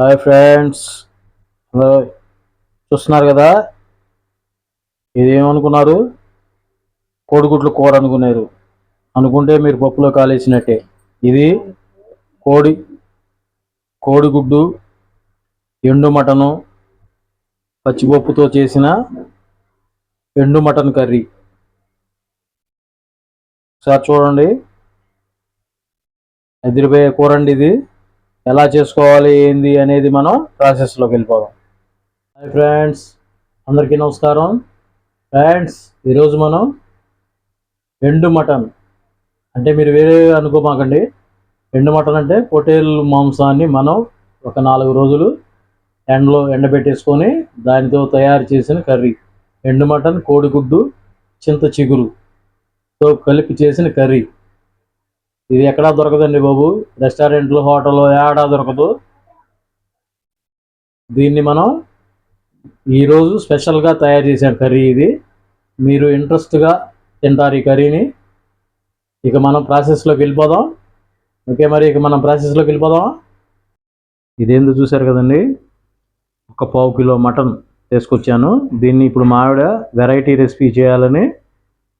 Hi friends. Hello. చూస్తున్నారు కదా? ఇది ఏమనుకున్నారు కోడిగుడ్లు కూర అనుకున్నారు. అనుకుంటే మీరు పప్పులో కాలేసినట్టే. ఇది కోడి కోడిగుడ్డు ఎండు మటను పచ్చిపప్పుతో చేసిన ఎండు మటన్ కర్రీ. సార్ చూడండి. ఎదిరిపోయే కూర అండి ఇది. ఎలా చేసుకోవాలి ఏంది అనేది మనం ప్రాసెస్లోకి వెళ్ళిపోదాం. హాయ్ ఫ్రెండ్స్ అందరికీ నమస్కారం. ఫ్రెండ్స్ ఈరోజు మనం ఎండు మటన్ అంటే మీరు వేరే అనుకోమాకండి. ఎండు మటన్ అంటే పొటేల్ మాంసాన్ని మనం ఒక నాలుగు రోజులు ఎండలో ఎండబెట్టేసుకొని దానితో తయారు చేసిన కర్రీ. ఎండు మటన్ కోడిగుడ్డు చింత చిగురుతో కలిపి చేసిన కర్రీ. ఇది ఎక్కడా దొరకదండి బాబు. రెస్టారెంట్లు హోటల్లో ఏడా దొరకదు. దీన్ని మనం ఈరోజు స్పెషల్గా తయారు చేసాం కర్రీ ఇది. మీరు ఇంట్రెస్ట్గా తింటారు ఈ కర్రీని. ఇక మనం ప్రాసెస్లోకి వెళ్ళిపోదాం. ఓకే మరి ఇక మనం ప్రాసెస్లోకి వెళ్ళిపోదాం ఇదేందో చూశారు కదండి. ఒక పావు కిలో మటన్ తీసుకొచ్చాను. దీన్ని ఇప్పుడు మా ఆవిడ వెరైటీ రెసిపీ చేయాలని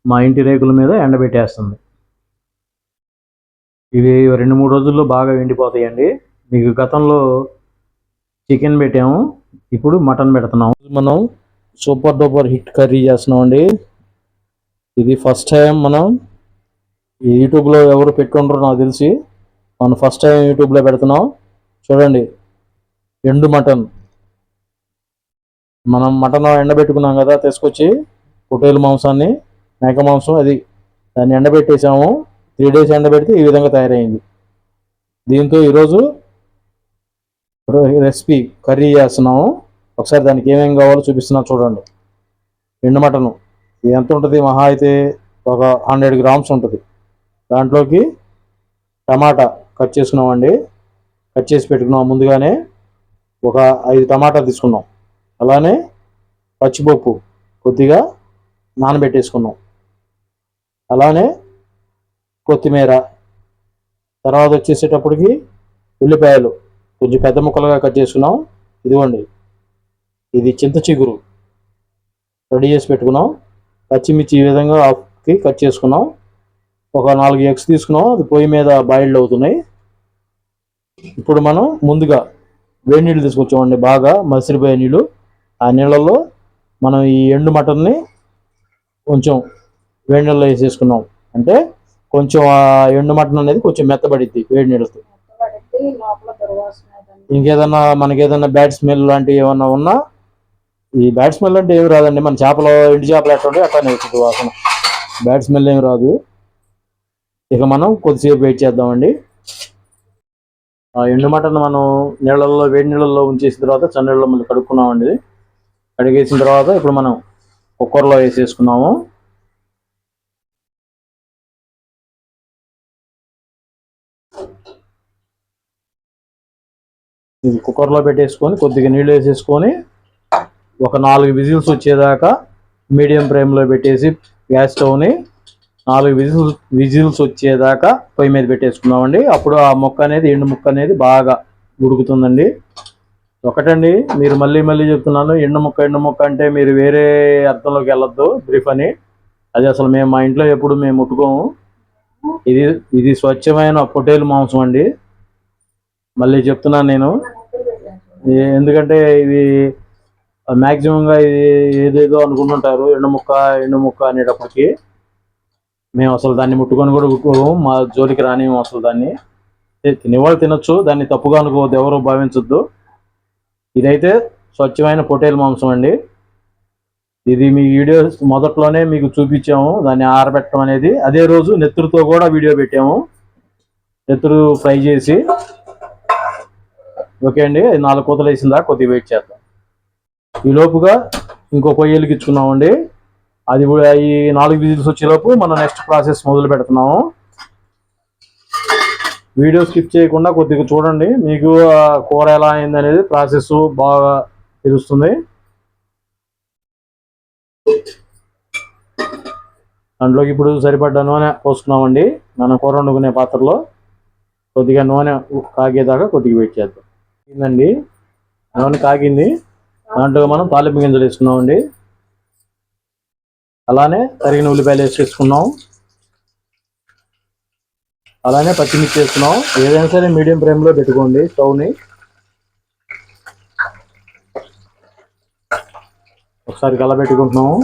మా ఇంటి రేకుల మీద ఎండబెట్టేస్తుంది. ఇవి రెండు మూడు రోజుల్లో బాగా ఎండిపోతాయండి. మీకు గతంలో చికెన్ పెట్టాము. ఇప్పుడు మటన్ పెడుతున్నాం మనం సూపర్ డూపర్ హిట్ కర్రీ చేస్తున్నాం అండి ఇది ఫస్ట్ టైం మనం యూట్యూబ్లో ఎవరు పెట్టుకుంటారో నాకు తెలిసి మనం ఫస్ట్ టైం యూట్యూబ్లో పెడుతున్నాం. చూడండి ఎండు మటన్. మనం మటన్ ఎండబెట్టుకున్నాం కదా తీసుకొచ్చి పొటేలు మాంసాన్ని మేక మాంసం అది దాన్ని ఎండబెట్టేసాము. త్రీ డేస్ ఎండబెడితే ఈ విధంగా తయారైంది. దీంతో ఈరోజు రెసిపీ కర్రీ చేస్తున్నాము. ఒకసారి దానికి ఏమేమి కావాలో చూపిస్తున్నా చూడండి. ఎండు మటను. ఎంత ఉంటుంది? మహా అయితే ఒక హండ్రెడ్ గ్రామ్స్ ఉంటుంది. దాంట్లోకి టమాటా కట్ చేసుకున్నామండి. కట్ చేసి పెట్టుకున్నాం ముందుగానే ఒక ఐదు టమాటా తీసుకున్నాం. అలానే పచ్చిపప్పు కొద్దిగా నానబెట్టేసుకున్నాం. అలానే కొత్తిమీర తర్వాత వచ్చేసేటప్పటికి ఉల్లిపాయలు. కొంచెం పెద్ద ముక్కలుగా కట్ చేసుకున్నాం. ఇదిగోండి. ఇది చింత చిగురు. రెడీ చేసి పెట్టుకున్నాం. పచ్చిమిర్చి ఈ విధంగా హాఫ్కి కట్ చేసుకున్నాం. ఒక నాలుగు ఎగ్స్ తీసుకున్నాం. అది పొయ్యి మీద బాయిల్డ్ అవుతున్నాయి. ఇప్పుడు మనం ముందుగా వేడి నీళ్ళు తీసుకొచ్చామండి బాగా మసిరిపోయే నీళ్ళు. ఆ నీళ్ళల్లో మనం ఈ ఎండు మటన్ని కొంచెం వేడి నీళ్ళలో వేసేసుకున్నాం. అంటే కొంచెం ఎండు మటన్ అనేది కొంచెం మెత్తబడిద్ది వేడి నీళ్ళతో. ఇంకేదన్నా మనకి ఏదన్నా బ్యాడ్ స్మెల్ లాంటివి ఏమన్నా ఉన్నా ఈ బ్యాడ్ స్మెల్ అంటే ఏమి రాదండి. మన చేపలు ఎండు చేపలు ఎట్లా ఉంటాయి అట్లానే వచ్చింది వాసన. బ్యాడ్ స్మెల్ ఏమి రాదు. ఇక మనం కొద్దిసేపు వెయిట్ చేద్దామండి. ఆ ఎండు మటన్ మనం నీళ్ళల్లో వేడి నీళ్ళల్లో ఉంచేసిన తర్వాత చన్నీళ్ళలో మళ్ళీ కడుక్కున్నామండి. కడిగేసిన తర్వాత ఇప్పుడు మనం కుక్కర్లో వేసేసుకున్నాము. ఇది కుక్కర్లో పెట్టేసుకొని కొద్దిగా నీళ్ళు వేసేసుకొని ఒక నాలుగు విజిల్స్ వచ్చేదాకా మీడియం ఫ్లేమ్లో పెట్టేసి గ్యాస్ స్టవ్ని నాలుగు విజిల్స్ విజిల్స్ వచ్చేదాకా పొయ్యి మీద పెట్టేసుకున్నామండి. అప్పుడు ఆ మొక్క అనేది ఎండు ముక్క అనేది బాగా ఉడుకుతుందండి. ఒకటండి మీరు మళ్ళీ మళ్ళీ చెప్తున్నాను ఎండు ముక్క ఎండు ముక్క అంటే మీరు వేరే అర్థంలోకి వెళ్ళొద్దు బ్రీఫ్ అని. అది అసలు మేము మా ఇంట్లో ఎప్పుడు మేము ముట్టుకోము. ఇది ఇది స్వచ్ఛమైన పొటేలు మాంసం అండి. మళ్ళీ చెప్తున్నాను నేను. ఎందుకంటే ఇది మ్యాక్సిమంగా ఇది ఏదేదో అనుకుంటుంటారు ఎండు ముక్క ఎండు ముక్క అనేటప్పటికి మేము అసలు దాన్ని ముట్టుకొని కూడా ముట్టుకోము మా జోలికి రానివ్వం అసలు దాన్ని. తినేవాళ్ళు తినొచ్చు దాన్ని తప్పుగా అనుకోవద్దు ఎవరు భావించొద్దు. ఇదైతే స్వచ్ఛమైన పొటేల్ మాంసం అండి. ఇది మీ వీడియో మొదట్లోనే మీకు చూపించాము దాన్ని ఆరబెట్టడం అనేది. అదే రోజు నెత్తురుతో కూడా వీడియో పెట్టాము. నెత్తురు ఫ్రై చేసి ఓకే అండి అది నాలుగు కూతలు వేసిందా కొద్దిగా వెయిట్ చేద్దాం. ఈ లోపుగా ఇంకో పొయ్యి వెలిగించుకున్నామండి అది కూడా ఈ నాలుగు విజిల్స్ వచ్చేలోపు మనం నెక్స్ట్ ప్రాసెస్ మొదలు పెడుతున్నాము. వీడియో స్కిప్ చేయకుండా కొద్దిగా చూడండి మీకు కూర ఎలా అయింది అనేది ప్రాసెస్ బాగా తెలుస్తుంది. దాంట్లోకి ఇప్పుడు సరిపడ్డ నూనె పోసుకున్నామండి. మనం కూర వండుకునే పాత్రలో కొద్దిగా నూనె కాగేదాకా కొద్దిగా వెయిట్ చేద్దాం. అయిందండి నూనె కాగింది. దాంట్లో మనం తాలింపు గింజలు వేసుకున్నామండి. అలానే తరిగిన ఉల్లిపాయలు వేసేసుకున్నాం అలానే పచ్చిమిర్చి వేసుకున్నాం. ఏదైనా సరే మీడియం ఫ్లేమ్లో పెట్టుకోండి స్టవ్ని. ఒకసారి కలబెట్టుకుంటున్నాము.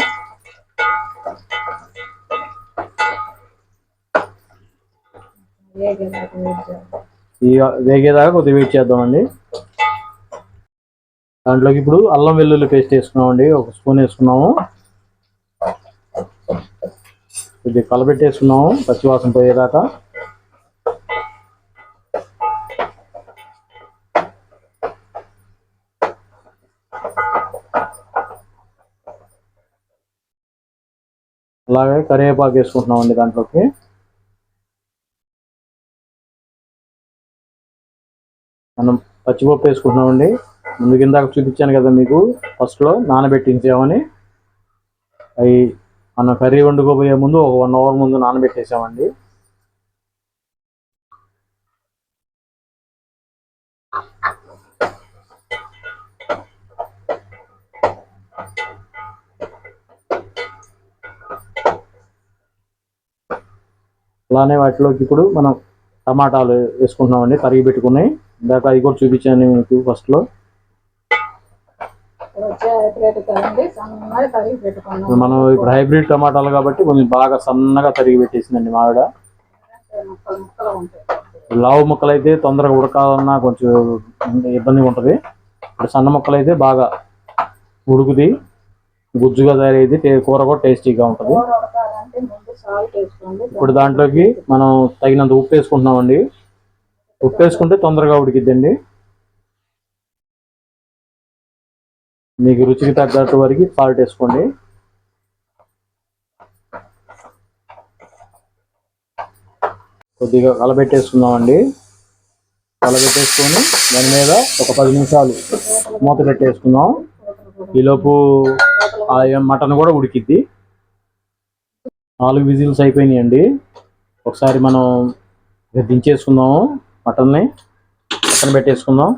ఈ వేగేదాకా కొద్దిగా వెయిట్ చేద్దామండి. దాంట్లోకి ఇప్పుడు అల్లం వెల్లుల్లి పేస్ట్ వేసుకున్నామండి. ఒక స్పూన్ వేసుకున్నాము. ఇది కలబెట్టేసుకున్నాము. పచ్చివాసన పోయేదాకా. అలాగే కరివేపాకు వేసుకుంటున్నామండి దాంట్లోకి. మనం పచ్చిపప్పు వేసుకుంటున్నామండి. ముందు కిందాక చూపించాను కదా మీకు. ఫస్ట్లో నానబెట్టించామని అవి మనం కర్రీ వండుకోబోయే ముందు ఒక వన్ అవర్ ముందు నానబెట్టేసామండి. అలానే వాటిలోకి ఇప్పుడు మనం టమాటాలు వేసుకుంటున్నామండి కరిగి పెట్టుకుని. ఇందాక అవి కూడా చూపించాను మీకు ఫస్ట్లో వచ్చే కదండి సన్నగా తరిగి పెట్టుకున్నాం మనం ఇప్పుడు హైబ్రిడ్ టమాటాలు కాబట్టి కొంచెం బాగా సన్నగా తరిగి పెట్టేసిందండి మావిడ. ముక్కలు ముక్కలు ఉంటాయి లావు ముక్కలు అయితే తొందరగా ఉడకాలన్నా కొంచెం ఇబ్బందిగా ఉంటుంది. ఇప్పుడు సన్న ముక్కలు అయితే బాగా ఉడుకుది. గుజ్జుగా తయారైతే టే- కూర కూడా టేస్టీగా ఉంటుంది. ఇప్పుడు దాంట్లోకి మనం తగినంత ఉప్పు వేసుకుంటున్నామండి. ఉప్పు వేసుకుంటే తొందరగా ఉడికిద్దండి. మీకు రుచికి తగ్గట్టు వరకు సాల్ట్ వేసుకోండి. కొద్దిగా కలబెట్టేసుకుందామండి. కలబెట్టేసుకొని దాని మీద ఒక పది నిమిషాలు మూత పెట్టేసుకుందాం. ఈలోపు ఆ మటన్ కూడా ఉడికిద్ది. నాలుగు విజిల్స్ అయిపోయినాయండి. ఒకసారి మనం దించేసుకుందాము మటన్ని. పక్కన పెట్టేసుకుందాం.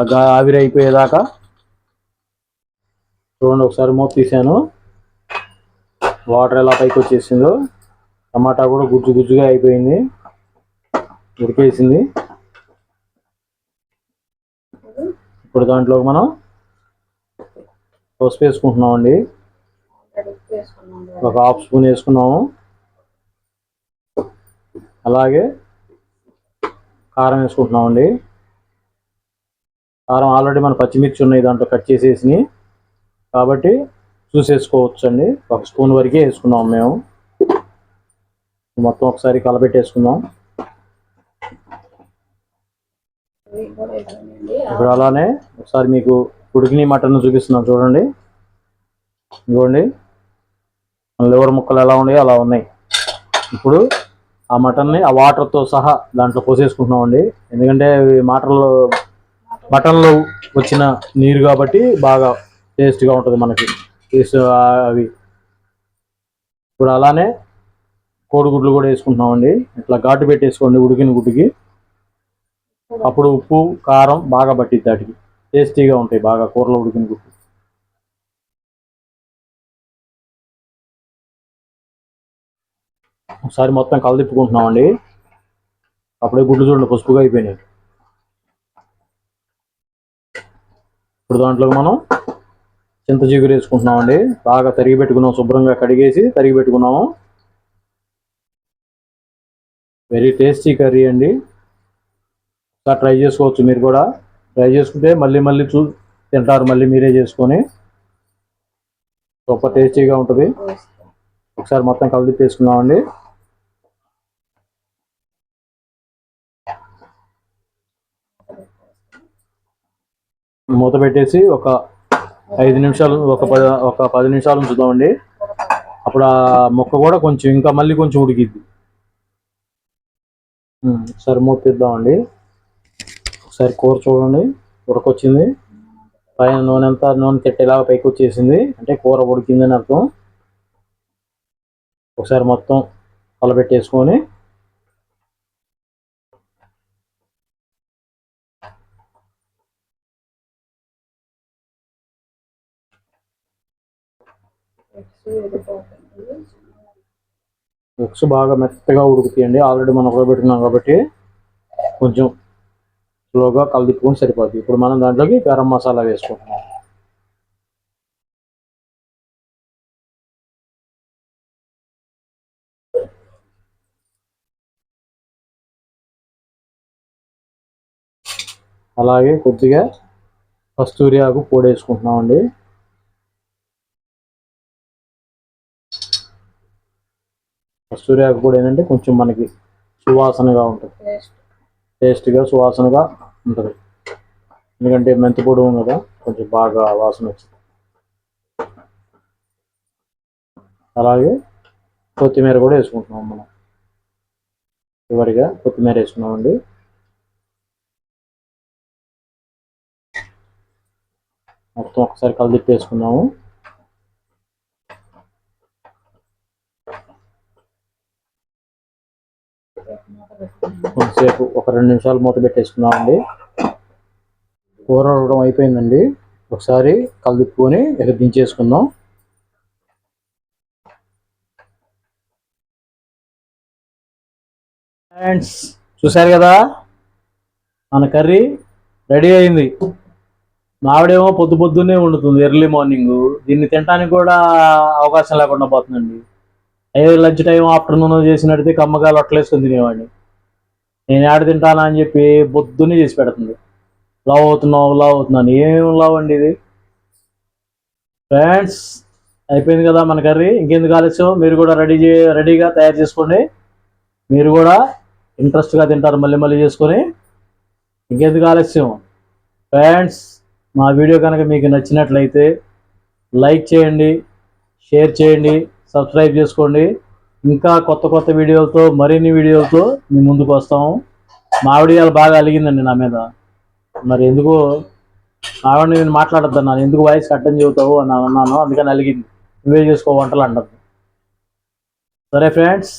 ఆ ఆవిరి అయిపోయేదాకా చూడండి ఒకసారి మూత తీసాను వాటర్ ఎలా పైకి వచ్చేసిందో. టమాటా కూడా గుజ్జు గుజ్జుగా అయిపోయింది. ఉడికేసింది. ఇప్పుడు దాంట్లో మనం పసుపు వేసుకుంటున్నామండి. అండి ఒక హాఫ్ స్పూన్ వేసుకున్నాము. అలాగే కారం వేసుకుంటున్నామండి. కారం ఆల్రెడీ మన పచ్చిమిర్చి ఉన్నాయి దాంట్లో కట్ చేసేసి కాబట్టి చూసేసుకోవచ్చు అండి ఒక స్పూన్ వరకే వేసుకున్నాం మేము. మొత్తం ఒకసారి కలపెట్టేసుకుందాం ఇప్పుడు అలానే ఒకసారి మీకు ఉడికిని మటన్ చూపిస్తున్నాం చూడండి. ఇదిగోండి. లివర్ ముక్కలు ఎలా ఉన్నాయో అలా ఉన్నాయి. ఇప్పుడు ఆ మటన్ని ఆ వాటర్తో సహా దాంట్లో పోసేసుకుంటున్నామండి. ఎందుకంటే ఇవి మాటల్లో మటన్లో వచ్చిన నీరు కాబట్టి బాగా టేస్ట్గా ఉంటుంది మనకి. టేస్ట్ అవి. ఇప్పుడు అలానే కోడిగుడ్లు కూడా వేసుకుంటున్నామండి. ఇట్లా ఘాటు పెట్టేసుకోండి ఉడికిన గుడ్డుకి. అప్పుడు ఉప్పు కారం బాగా పట్టిద్ది వాటికి. టేస్టీగా ఉంటాయి బాగా కూరలో ఉడికిన గుడ్డు. ఒకసారి మొత్తం కలదిప్పుకుంటున్నామండి. అప్పుడే గుడ్లు చూడండి పసుపుగా అయిపోయినాయి. ఇప్పుడు దాంట్లో మనం చింత చిగురు వేసుకుంటున్నామండి. బాగా తరిగి పెట్టుకున్నాం శుభ్రంగా కడిగేసి తరిగి పెట్టుకున్నాము. వెరీ టేస్టీ కర్రీ అండి. ఒకసారి ట్రై చేసుకోవచ్చు మీరు కూడా. ట్రై చేసుకుంటే మళ్ళీ మళ్ళీ చూ తింటారు మళ్ళీ మీరే చేసుకొని. గొప్ప టేస్టీగా ఉంటుంది. ఒకసారి మొత్తం కలిపి వేసుకుందామండి మూత పెట్టేసి ఒక ఐదు నిమిషాలు ఒక పది ఒక పది నిమిషాలు ఉంచుదామండి. అప్పుడు ఆ ముక్క కూడా కొంచెం ఇంకా మళ్ళీ కొంచెం ఉడికిద్ది. సరే మూపిద్దామండి ఒకసారి కూర చూడండి. ఉడకొచ్చింది. పైన నూనె అంతా నూనె తెట్టేలాగా పైకి వచ్చేసింది. అంటే కూర ఉడికిందని అర్థం. ఒకసారి మొత్తం కలబెట్టేసుకొని ఎగ్స్ బాగా మెత్తగా ఉడుకుతాయండి. ఆల్రెడీ మనం ఉడకబెట్టుకున్నాం కాబట్టి కొంచెం స్లోగా కలిదిప్పుకొని సరిపోతుంది ఇప్పుడు మనం దాంట్లోకి గరం మసాలా వేసుకుంటున్నాం. అలాగే కొద్దిగా కస్తూరి ఆకు పొడి వేసుకుంటున్నామండి. కస్తూరి ఆకు పొడి ఏంటంటే కొంచెం మనకి సువాసనగా ఉంటుంది. టేస్ట్ టేస్ట్గా సువాసనగా ఉంటుంది. ఎందుకంటే మెంతి పొడి ఉంది కదా కొంచెం బాగా వాసన వచ్చింది. అలాగే కొత్తిమీర కూడా వేసుకుంటున్నాం మనం. చివరిగా కొత్తిమీర వేసుకున్నామండి. మొత్తం ఒకసారి కలిదిప్పి వేసుకున్నాము సేపు ఒక రెండు నిమిషాలు మూత పెట్టేసుకున్నామండి కూర ఉడకడం అయిపోయిందండి. ఒకసారి కలిదిప్పుకొని ఇక దించేసుకుందాం. ఫ్రెండ్స్ చూశారు కదా? మన కర్రీ రెడీ అయింది. మావిడేమో పొద్దు పొద్దున్నే వండుతుంది ఎర్లీ మార్నింగ్. దీన్ని తినడానికి కూడా అవకాశం లేకుండా పోతుందండి. అయ్యో లంచ్ టైం ఆఫ్టర్నూన్ చేసినట్టు కమ్మగా లొట్టలేసుకొని తినేవాడిని. నేను ఆడ తింటానా అని చెప్పి బొద్దుని చేసి పెడుతుంది. లావ్ అవుతున్నావు లావ్ అవుతున్నాను ఏం లావ్ అండి ఇది? ఫ్రెండ్స్ అయిపోయింది కదా మన కర్రీ. ఇంకెందుకు ఆలస్యం? మీరు కూడా రెడీ చే రెడీగా తయారు చేసుకోండి. మీరు కూడా ఇంట్రెస్ట్గా తింటారు మళ్ళీ మళ్ళీ చేసుకొని. ఇంకెందుకు ఆలస్యం? ఫ్రెండ్స్ మా వీడియో కనుక మీకు నచ్చినట్లయితే లైక్ చేయండి షేర్ చేయండి సబ్స్క్రైబ్ చేసుకోండి. ఇంకా కొత్త కొత్త వీడియోలతో మరిన్ని వీడియోలతో మీ ముందుకు వస్తాము. మా వీడియోలు బాగా అలిగిందండి నా మీద. మరి ఎందుకు ఆవిడ నేను మాట్లాడద్దన్నాను ఎందుకు వాయిస్ కట్టని చెబుతావు అని అన్నాను అందుకని అలిగింది. నువ్వే చేసుకో వంటలు అంటద్దు సరే ఫ్రెండ్స్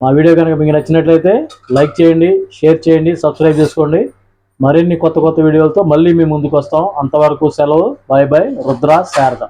మా వీడియో కనుక మీకు నచ్చినట్లయితే లైక్ చేయండి షేర్ చేయండి సబ్స్క్రైబ్ చేసుకోండి. మరిన్ని కొత్త కొత్త వీడియోలతో మళ్ళీ మీ ముందుకు వస్తాం. అంతవరకు సెలవు. Bye bye. రుద్ర శారద.